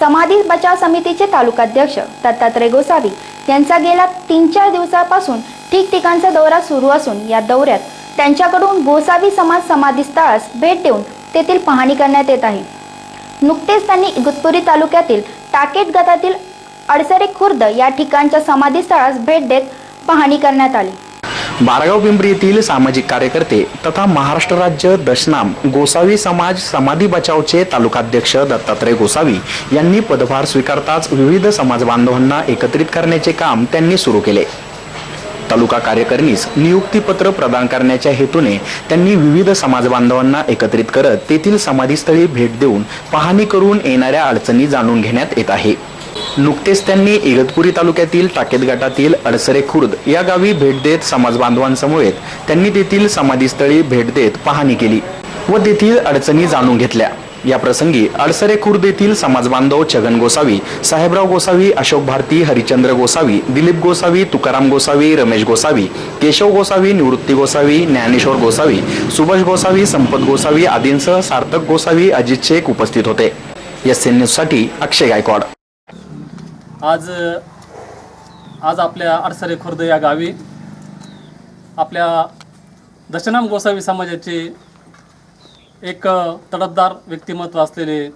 समाधी बचाव समितीचे तालुकाध्यक्ष दत्तात्रय गोसावी यांचा गेल्या तीन चार दिवसापासून ठिकठिकाणचा दौरा सुरू असून या दौऱ्यात त्यांच्याकडून गोसावी समाज समाधी स्थळास भेट देऊन तेथील पाहणी करण्यात येत आहे. नुकतेच त्यांनी इगतपुरी तालुक्यातील टाकेट गटातील अडसरे खुर्द या ठिकाणच्या समाधी स्थळास भेट देत पाहणी करण्यात आली. बारगाव पिंपरी येथील सामाजिक कार्यकर्ते तथा महाराष्ट्र राज्य दशनाम गोसावी समाज समाधी बचावचे तालुकाध्यक्ष दत्तात्रय गोसावी यांनी पदभार स्वीकारताच विविध समाज बांधवांना एकत्रित करण्याचे काम त्यांनी सुरू केले. तालुका कार्यकारिणीस नियुक्तीपत्र प्रदान करण्याच्या हेतूने त्यांनी विविध समाज बांधवांना एकत्रित करत तेथील समाधीस्थळी भेट देऊन पाहणी करून येणाऱ्या अडचणी जाणून घेण्यात येत आहे. नुकतेच त्यांनी इगतपुरी तालुक्यातील टाकेत गटातील अडसरे खुर्द या गावी भेट देत समाज बांधवांसमवेत त्यांनी तेथील समाधीस्थळी भेट देत पाहणी केली व तेथील अडचणी जाणून घेतल्या. या प्रसंगी अडसरे खुर्द येथील समाज बांधव छगन गोसावी साहेबराव गोसावी अशोक भारती हरिचंद्र गोसावी दिलीप गोसावी तुकाराम गोसावी रमेश गोसावी केशव गोसावी निवृत्ती गोसावी ज्ञानेश्वर गोसावी सुभाष गोसावी संपत गोसावी आदींसह सार्थक गोसावी अजित शेख उपस्थित होते. एस एन न्यूजसाठी अक्षय गायकवाड. आज आज आपल्या अडसरे खुर्द या गावी आपल्या दशनाम गोसावी समाजाचे एक तडफदार व्यक्तिमत्व असलेले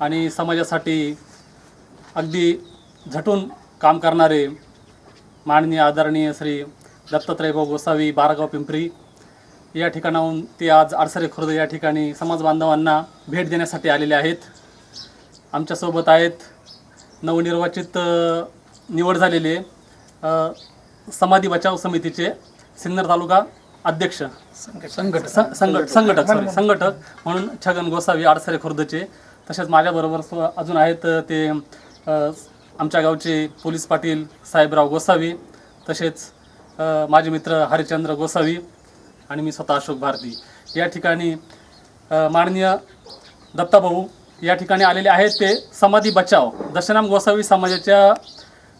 आणि समाजासाठी अगदी झटून काम करणारे माननीय आदरणीय श्री दत्तात्रयभाऊ गोसावी बारागाव पिंपरी या ठिकाणाहून ते आज अडसरे खुर्द या ठिकाणी समाज बांधवांना भेट देण्यासाठी आलेले आहेत. आमच्यासोबत आहेत नवनिर्वाचित निवड झालेले समाधी बचाव समितीचे सिन्नर तालुका अध्यक्ष. संघटक. संघटक. संघटक सॉरी संघटक. म्हणून छगन गोसावी आडसरे खुर्दचे. तसेच माझ्याबरोबर अजून आहेत ते आमच्या गावचे पोलीस पाटील साहेबराव गोसावी. तसेच माझे मित्र हरिचंद्र गोसावी आणि मी स्वतः अशोक भारती. या ठिकाणी माननीय दत्ताभाऊ या ठिकाणी आलेले आहेत ते समाधी बचाव. दशनाम गोसावी समाजाच्या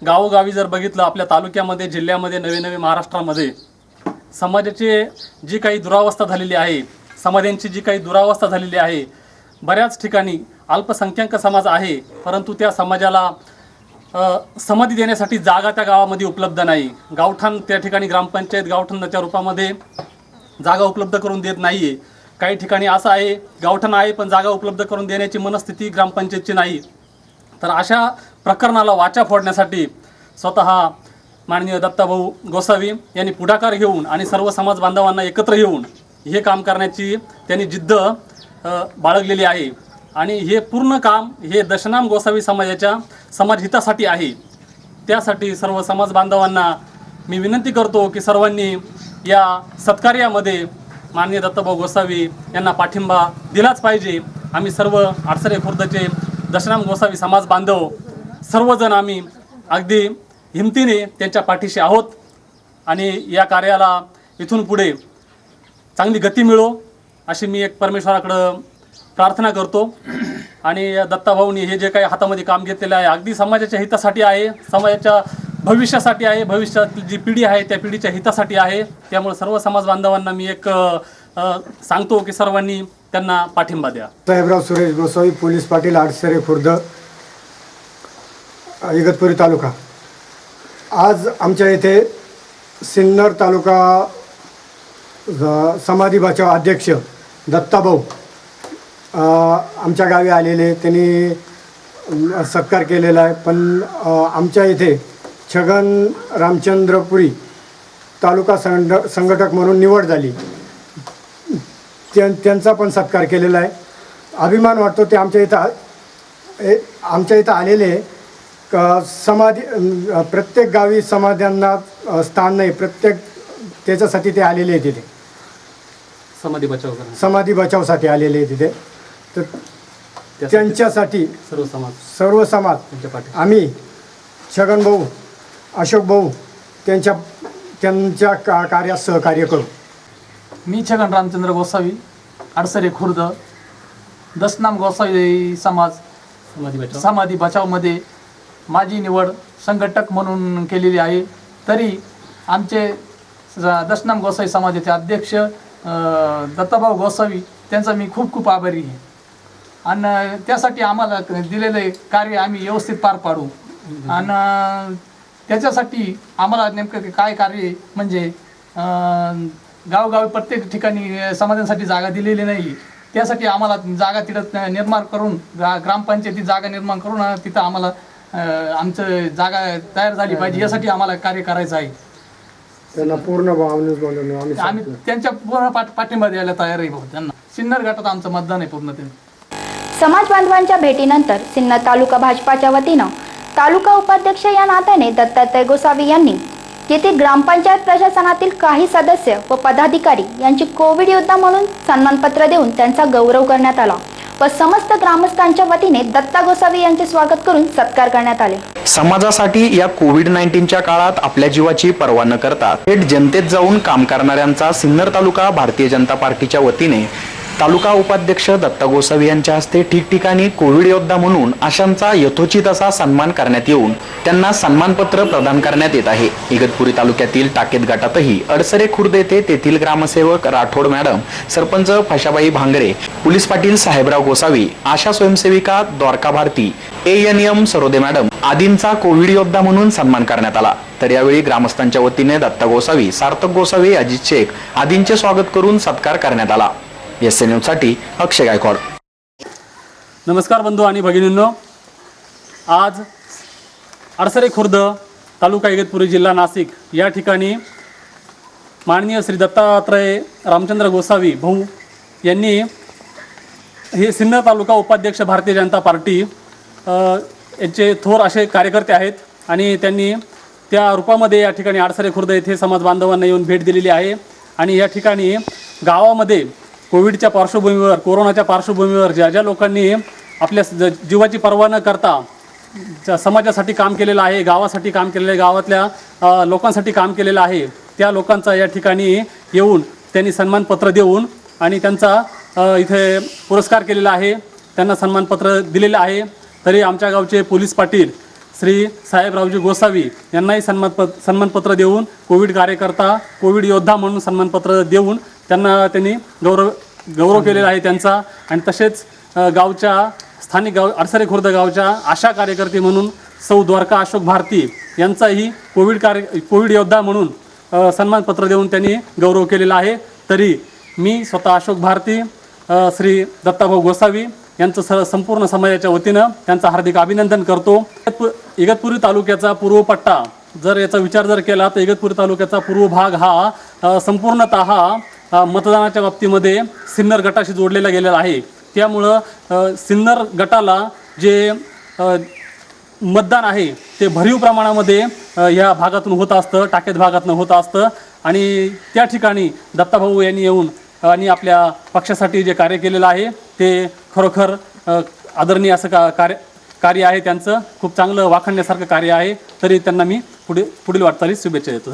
गावोगावी जर बघितलं आपल्या तालुक्यामध्ये जिल्ह्यामध्ये नवे नवे महाराष्ट्रामध्ये समाजाची जी काही दुरावस्था झालेली आहे समाध्यांची जी काही दुरावस्था झालेली आहे बऱ्याच ठिकाणी अल्पसंख्याक समाज आहे परंतु त्या समाजाला समाधी देण्यासाठी जागा त्या गावामध्ये उपलब्ध नाही. गावठाण त्या ठिकाणी ग्रामपंचायत गावठाणाच्या रूपामध्ये जागा उपलब्ध करून देत नाही आहे काही ठिकाणी असं आहे गावठाण आहे पण जागा उपलब्ध करून देण्याची मनस्थिती ग्रामपंचायतची नाही. तर अशा प्रकरणाला वाचा फोडण्यासाठी स्वतः माननीय दत्ताभाऊ गोसावी यांनी पुढाकार घेऊन आणि सर्व समाज बांधवांना एकत्र येऊन हे काम करण्याची त्यांनी जिद्द बाळगलेली आहे. आणि हे पूर्ण काम हे दशनाम गोसावी समाजाच्या समाजहितासाठी आहे. त्यासाठी सर्व समाज बांधवांना मी विनंती करतो की सर्वांनी या सत्कार्यामध्ये माननीय दत्तभाऊ गोसावी यांना पाठिंबा दिलाच पाहिजे. आम्ही सर्व आडसरे खुर्दचे दशनाम गोसावी समाज बांधव सर्वजण आम्ही अगदी हिमतीने त्यांच्या पाठीशी आहोत आणि या कार्याला इथून पुढे चांगली गती मिळो अशी मी एक परमेश्वराकडं प्रार्थना करतो. आणि दत्ताभाऊनी हे जे काही हातामध्ये काम घेतलेलं आहे अगदी समाजाच्या हितासाठी आहे. समाजाच्या भविष्यासाठी आहे भविष्यातली जी पिढी आहे त्या पिढीच्या हितासाठी आहे. त्यामुळे सर्व समाज बांधवांना मी एक सांगतो की सर्वांनी त्यांना पाठिंबा द्या. साहेबराव सुरेश गोसावी पोलीस पाटील आडसरे खुर्द इगतपुरी तालुका. आज आमच्या इथे सिन्नर तालुका समाधी बचाव अध्यक्ष दत्ताभाऊ आमच्या गावी आलेले. त्यांनी सत्कार केलेला आहे. पण आमच्या इथे छगन रामचंद्रपुरी तालुका संघ संघटक म्हणून निवड झाली. त्यां त्यांचा पण सत्कार केलेला आहे. अभिमान वाटतो ते आमच्या इथं आमच्या इथं आलेले क- समाधी प्रत्येक गावी समाध्यांना स्थान नाही. प्रत्येक त्याच्यासाठी ते आलेले आहे तिथे. समाधी बचाव समाधी बचावसाठी आलेले आहे तिथे. तर त्यांच्यासाठी सर्व समाज सर्व समाज आम्ही छगन भाऊ अशोक भाऊ त्यांच्या त्यांच्या का कार्यात सहकार्य करू. मी छगन रामचंद्र गोसावी अडसरे खुर्द दसनाम गोसावी समाज समाधी बचाव. समाधी बचावमध्ये माझी निवड संघटक म्हणून केलेली आहे. तरी आमचे दशनाम गोसावी समाजाचे अध्यक्ष दत्ताभाऊ गोसावी त्यांचा मी खूप खूप आभारी आहे. आणि त्यासाठी आम्हाला दिलेले कार्य आम्ही व्यवस्थित पार पाडू. आणि त्याच्यासाठी आम्हाला नेमकं काय कार्य आहे? म्हणजे अं, गावोगावी प्रत्येक ठिकाणी समाजांसाठी जागा दिलेली नाही त्यासाठी आम्हाला जागा तिथं निर्माण करून ग्रा ग्रामपंचायती जागा निर्माण करून तिथं आम्हाला आमचं जागा तयार झाली पाहिजे. यासाठी आम्हाला कार्य करायचं आहे. त्यांना पूर्ण आम्ही आम्ही त्यांच्या पूर्ण पाठ पाठिंबा द्यायला तयार आहे भाऊ. त्यांना सिन्नर गटात आमचं मतदान आहे पूर्ण ते समाज बांधवांच्या भेटीनंतर सिन्नर तालुका भाजपाच्या वतीनं तालुका उपाध्यक्ष या नात्याने दत्तात्रय गोसावी यांनी येथे ग्रामपंचायत प्रशासनातील काही सदस्य व पदाधिकारी यांची कोविड योद्धा म्हणून सन्मानपत्र देऊन त्यांचा गौरव करण्यात आला व समस्त ग्रामस्थांच्या वतीने दत्ता गोसावी यांचे स्वागत करून सत्कार करण्यात आले. समाजासाठी या कोविड नाईन्टीनच्या काळात आपल्या जीवाची पर्वा न करता थेट जनतेत जाऊन काम करणाऱ्यांचा सिन्नर तालुका भारतीय जनता पार्टीच्या वतीने तालुका उपाध्यक्ष दत्ता गोसावी यांच्या हस्ते ठिकठिकाणी कोविड योद्धा म्हणून अशांचा यथोचित असा सन्मान करण्यात येऊन त्यांना सन्मानपत्र प्रदान करण्यात येत आहे. इगतपुरी तालुक्यातील टाकेत गटातही अडसरे खुर्द येथे तेथील ग्रामसेवक राठोड मॅडम सरपंच फशाबाई भांगरे पोलीस पाटील साहेबराव गोसावी आशा स्वयंसेविका Dwarka Bharati A N M Sarode madam आदींचा कोविड योद्धा म्हणून सन्मान करण्यात आला. तर यावेळी ग्रामस्थांच्या वतीने दत्ता गोसावी सार्थक गोसावी अजित शेख आदींचे स्वागत करून सत्कार करण्यात आला. एस एन एमसाठी अक्षय गायकवाड. नमस्कार बंधू आणि भगिनींनो. आज अडसरे खुर्द तालुका इगतपुरी जिल्हा नाशिक या ठिकाणी माननीय श्री दत्तात्रय रामचंद्र गोसावी भाऊ यांनी हे सिन्नर तालुका उपाध्यक्ष भारतीय जनता पार्टी यांचे थोर असे कार्यकर्ते आहेत आणि त्यांनी त्या रूपामध्ये या ठिकाणी आडसरे खुर्द येथे समाज बांधवांना येऊन भेट दिलेली आहे. आणि या ठिकाणी गावामध्ये कोविडच्या पार्श्वभूमीवर कोरोनाच्या पार्श्वभूमीवर ज्या ज्या लोकांनी आपल्या ज- जीवाची पर्वा न करता ज्या समाजासाठी काम केलेलं आहे गावासाठी काम केलेलं आहे गावातल्या लोकांसाठी काम केलेलं आहे त्या लोकांचा या ठिकाणी येऊन त्यांनी सन्मानपत्र देऊन आणि त्यांचा इथे पुरस्कार केलेला आहे. त्यांना सन्मानपत्र दिलेलं आहे. तरी आमच्या गावचे पोलीस पाटील श्री साहेबरावजी गोसावी यांनाही सन्मानप सन्मानपत्र देऊन कोविड कार्यकर्ता कोविड योद्धा म्हणून सन्मानपत्र देऊन त्यांना त्यांनी गौरव गौरव केलेला आहे त्यांचा. आणि तसेच गावच्या स्थानिक गाव अडसरे खुर्द गावच्या आशा कार्यकर्ते म्हणून सौ द्वारका अशोक भारती यांचाही कोविड कार्य कोविड योद्धा म्हणून सन्मानपत्र देऊन त्यांनी गौरव केलेला आहे. तरी मी स्वतः अशोक भारती श्री दत्ताभाऊ गोसावी यांचं स संपूर्ण समाजाच्या वतीनं त्यांचं हार्दिक अभिनंदन करतो. इगतपुरी तालुक्याचा पूर्व पट्टा जर याचा विचार जर केला तर इगतपुरी तालुक्याचा पूर्व भाग हा संपूर्णत संपूर्णतः मतदानाच्या बाबतीमध्ये सिन्नर गटाशी जोडलेला गेलेला आहे. त्यामुळं सिन्नर गटाला जे मतदान आहे ते भरीव प्रमाणामध्ये या भागातून होत असतं टाकेत भागातून होत असतं. आणि त्या ठिकाणी दत्ताभाऊ यांनी येऊन आणि आपल्या पक्षासाठी जे कार्य केलेलं आहे ते खरोखर आदरणीय असं का कार्य कार्य आहे त्यांचं. खूप चांगलं वाखणण्यासारखं कार्य आहे. तरी त्यांना मी पुढे पुढील वाटचालीस शुभेच्छा देतो.